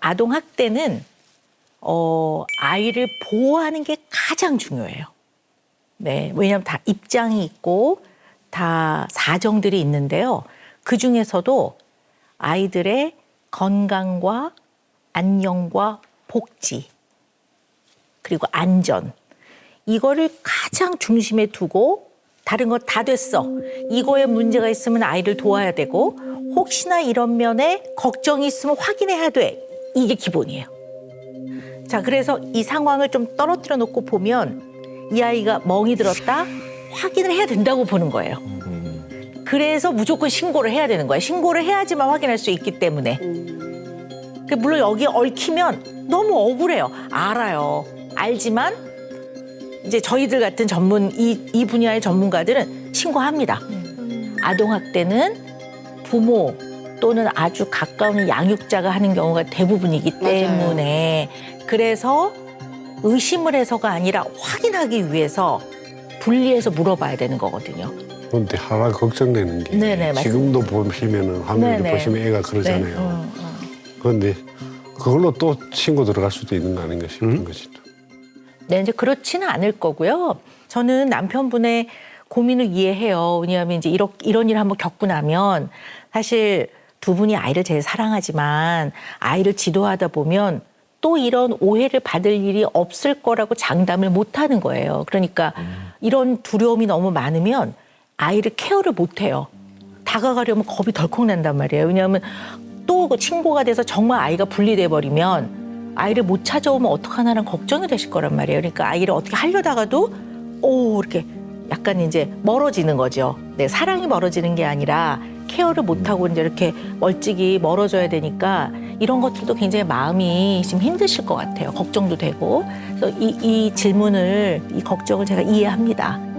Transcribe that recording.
아동 학대는 어, 아이를 보호하는 게 가장 중요해요. 네, 왜냐하면 다 입장이 있고 다 사정들이 있는데요. 그 중에서도 아이들의 건강과 안녕과 복지 그리고 안전 이거를 가장 중심에 두고 다른 거 다 됐어. 이거에 문제가 있으면 아이를 도와야 되고 혹시나 이런 면에 걱정이 있으면 확인해야 돼. 이게 기본이에요. 자, 그래서 이 상황을 좀 떨어뜨려 놓고 보면 이 아이가 멍이 들었다 확인을 해야 된다고 보는 거예요. 그래서 무조건 신고를 해야 되는 거예요. 신고를 해야지만 확인할 수 있기 때문에. 그 물론 여기 얽히면 너무 억울해요. 알아요. 알지만 이제 저희들 같은 전문 이, 이 분야의 전문가들은 신고합니다. 아동학대는 부모 또는 아주 가까운 양육자가 하는 경우가 대부분이기 때문에 그래서 의심을 해서가 아니라 확인하기 위해서 분리해서 물어봐야 되는 거거든요. 그런데 하나 걱정되는 게 네네, 맞습니다. 지금도 보시면은 화면을 네네. 보시면 애가 네, 그러잖아요. 음, 음. 그런데 그걸로 또 친구 들어갈 수도 있는 거 아닌가 싶은 것이죠. 네, 이제 그렇지는 않을 거고요. 저는 남편분의 고민을 이해해요. 왜냐하면 이제 이런, 이런 일 한번 겪고 나면 사실 두 분이 아이를 제일 사랑하지만 아이를 지도하다 보면 또 이런 오해를 받을 일이 없을 거라고 장담을 못 하는 거예요. 그러니까 이런 두려움이 너무 많으면 아이를 케어를 못 해요. 다가가려면 겁이 덜컥 난단 말이에요. 왜냐하면 또그 친구가 돼서 정말 아이가 분리돼 버리면 아이를 못 찾아오면 어떡하나라는 걱정이 되실 거란 말이에요. 그러니까 아이를 어떻게 하려다가도 오 이렇게 약간 이제 멀어지는 거죠. 네, 사랑이 멀어지는 게 아니라 케어를 못 하고 이제 이렇게 멀찍이 멀어져야 되니까 이런 것들도 굉장히 마음이 좀 힘드실 것 같아요. 걱정도 되고. 그래서 이, 이 질문을 이 걱정을 제가 이해합니다.